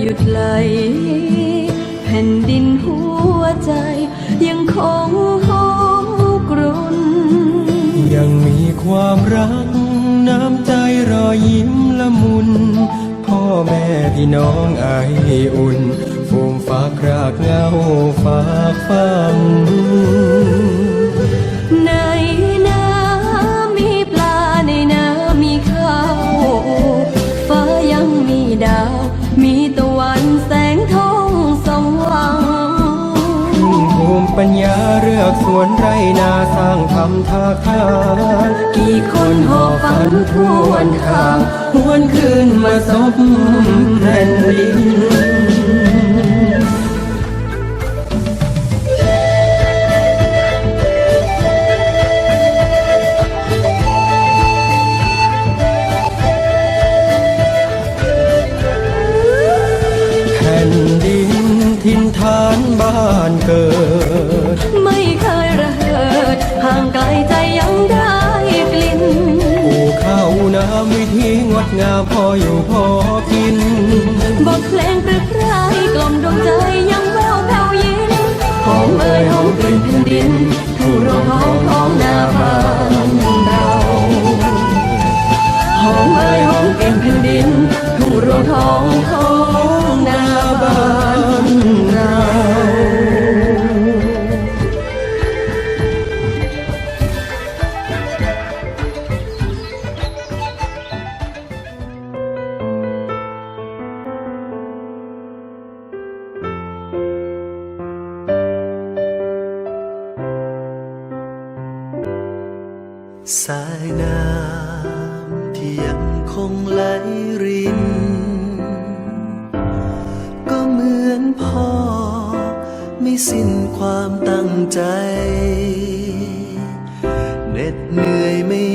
หยุดไหล แผ่นดินหัวใจยังคงโหกรุนยังมีความรัก น้ำใจรอยิ้มละมุน พ่อแม่พี่น้องไออุ่นฟูมฟ้าครากเงาฝากฝัง ลือกสวนไรนาสร้างทำท่าทางกี่คนหอบฝันทวนทางหวนคืนมาสบแผ่นดิน อยู่พอกิน บทเพลงปรึกไรกล่อมดวงใจยังแววแผ่วยิ้นหอมเอ่ยหอมกลิ่นแผ่นดินทุ่งโรงทองของนาบ้านเราหอมเอ่ยหอมกลิ่นแผ่นดินทุ่งโรงทองของ สิ้นความตั้งใจเหน็ดเหนื่อยไม่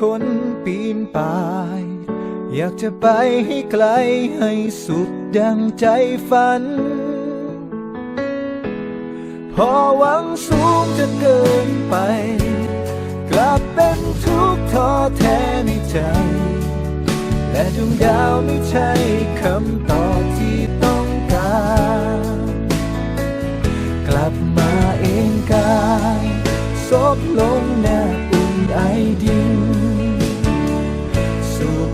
คนปีนป่าย อยากจะไปให้ไกลให้สุดดังใจฝัน พอหวังสูงจะเกินไป กลับเป็นทุกข์ท้อแท้ในใจ และดวงดาวไม่ใช่คำตอบที่ต้องการ กลับมาเองกายซบลง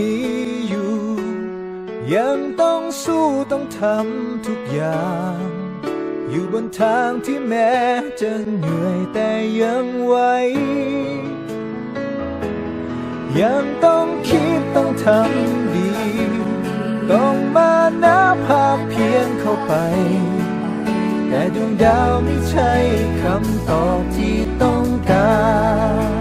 มีอยู่ ยังต้องสู้ต้องทำทุกอย่าง อยู่บนทางที่แม้จะเหนื่อยแต่ยังไหวยังต้องคิดต้องทำดี ต้องมานับภาคเพียงเข้าไป แต่ดวงดาวไม่ใช่คำตอบที่ต้องการ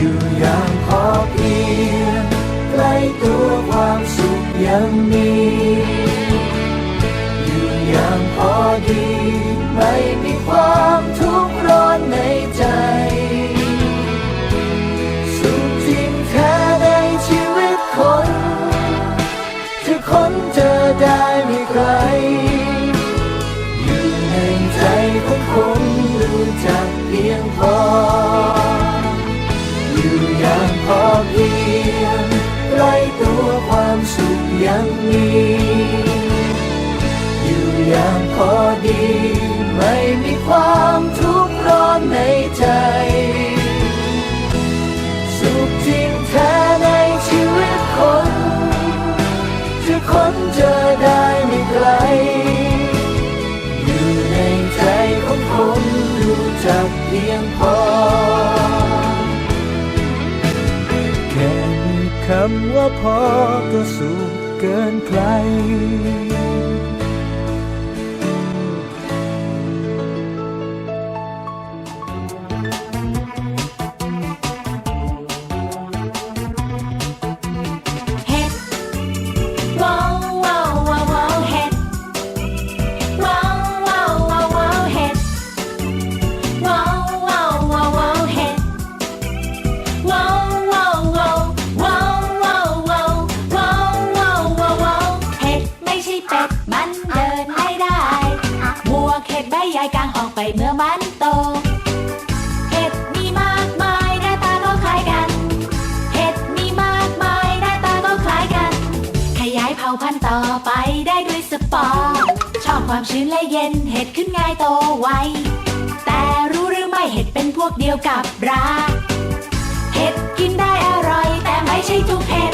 อยู่อย่างพอเพียงใกล้ตัวความสุขยังมีอยู่อย่างพอดี ไม่มีความ พอดี ไม่มีความทุกข์ร้อนในใจ สุขจริงแท้ในชีวิตคนจะค้นเจอได้ไม่ไกล อยู่ในใจของคนรู้จักเพียงพอ แค่มีคำว่าพอก็สุขเกินใคร ความชื้นและเย็นเห็ดขึ้นง่ายโตไว แต่รู้หรือไม่เห็ดเป็นพวกเดียวกับรา เห็ดกินได้อร่อย แต่ไม่ใช่ทุกเห็ด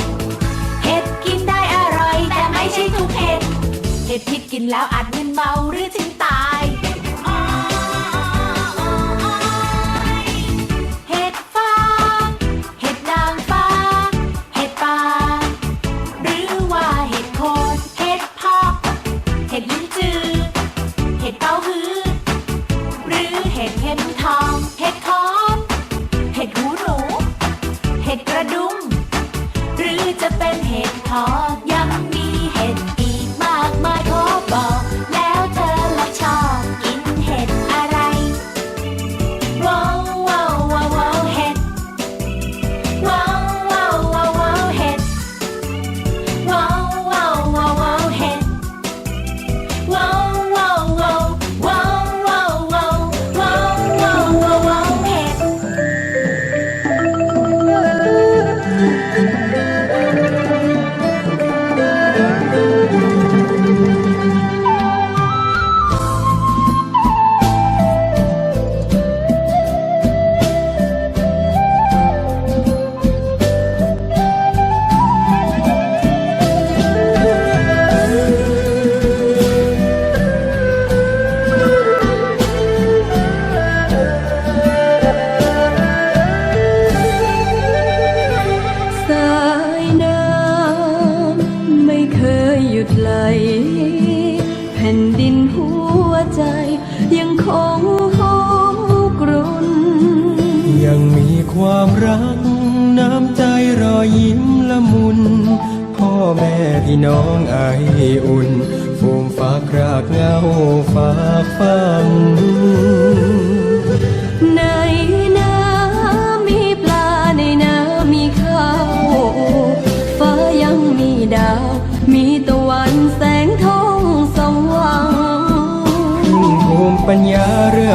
เห็ดกินได้อร่อย แต่ไม่ใช่ทุกเห็ด เห็ดพิษกินแล้วอาจมึนเมาหรือถึง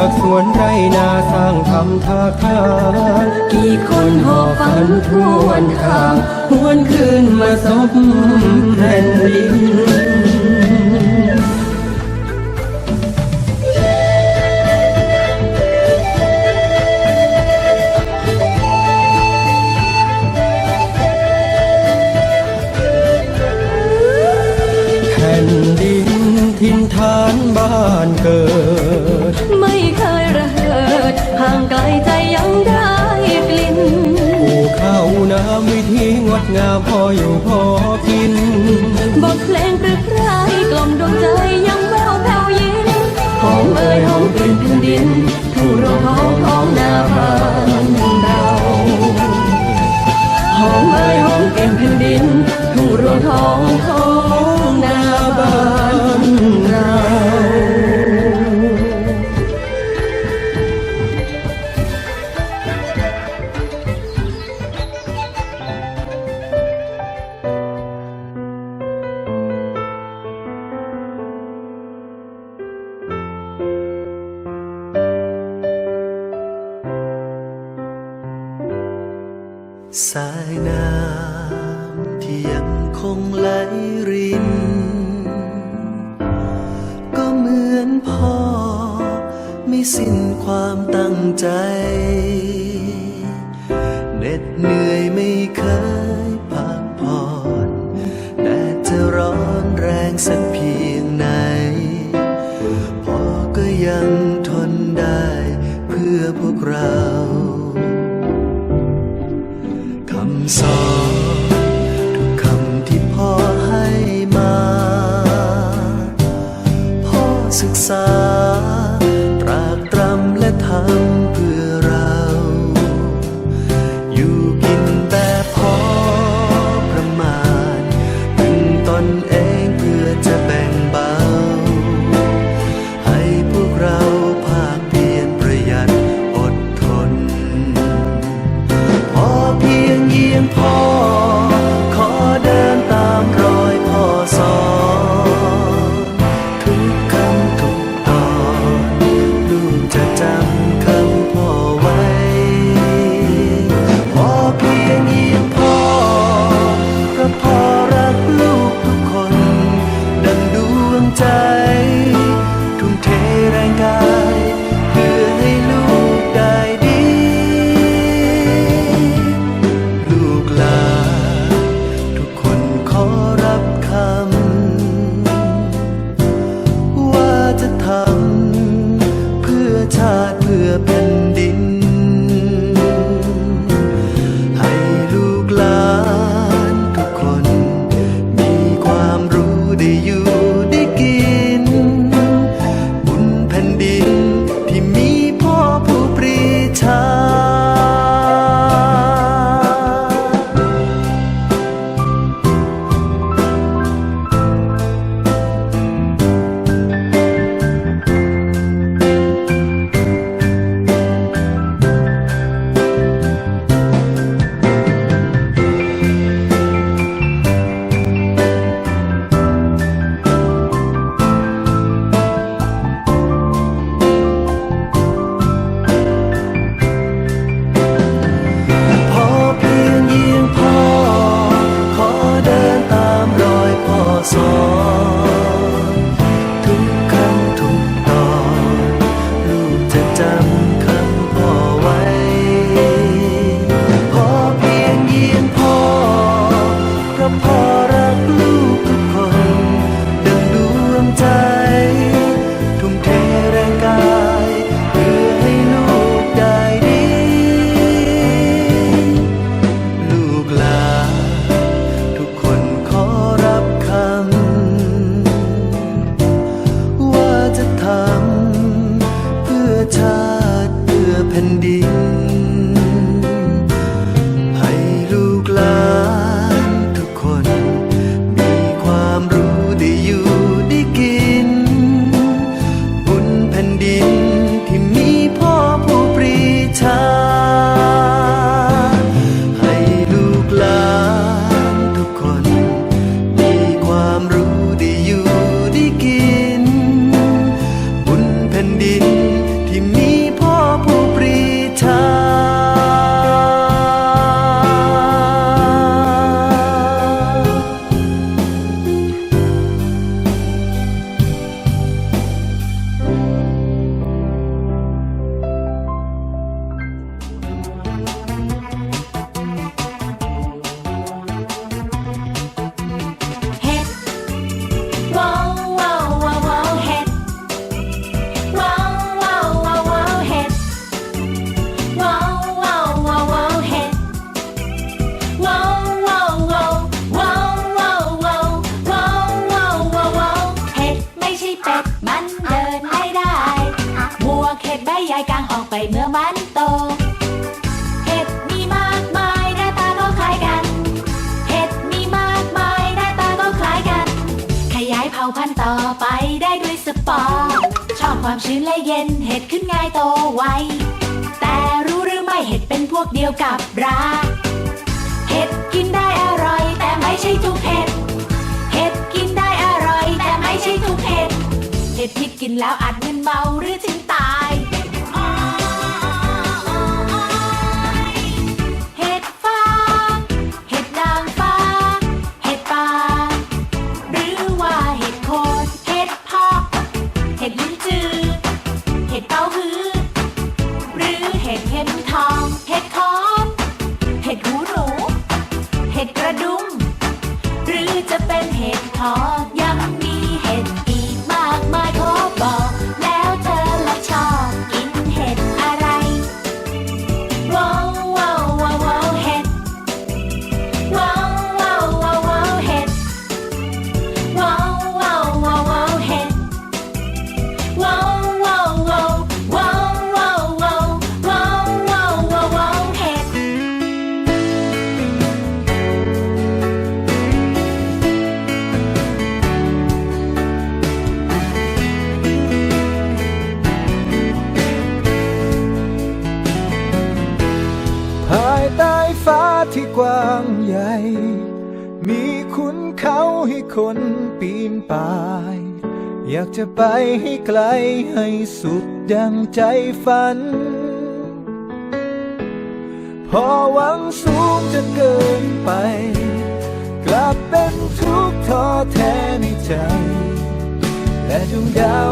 จากสวนไรนาสร้างทำท่าทางกี่คนหอบฝันทวนทางหวนคืนมาซบแผ่นดินแผ่นดินทินฐานบ้านเกิดาพออยู่พอกิน บทเพลงเปรียรกล่อมดวงใจยังแววแผ่วยินหอมเอ่ยหอมกลิ่นแผ่นดินทุ่งรองเท้าของนาบ้านเราหอมเอ่ยหอมกลิ่นแผ่นดินทุ่งรองเท้าของื่อพวกเราคำสอน บัวเข็ดใบใหญ่กลางออกไปเมื่อมันโต เห็ดมีมากมายหน้าตาก็คล้ายกัน เห็ดมีมากมายหน้าตาก็คล้ายกัน ขยายเผาพันต่อไปได้ด้วยสปอร์ชอบความชื้นและเย็นเห็ดขึ้นง่ายโตไว แต่รู้หรือไม่เห็ดเป็นพวกเดียวกับราเห็ดกินได้อร่อย แต่ไม่ใช่ทุกเห็ด เห็ดกินได้อร่อย แต่ไม่ใช่ทุกเห็ด เห็ดพิษกินแล้วอาจมึนเมาหรือถึง คนปีนป่าย อยากจะไปให้ไกลให้สุดดังใจฝัน พอหวังสูงจนเกินไป กลับเป็นทุกข์ท้อแท้ในใจ และดวงดาว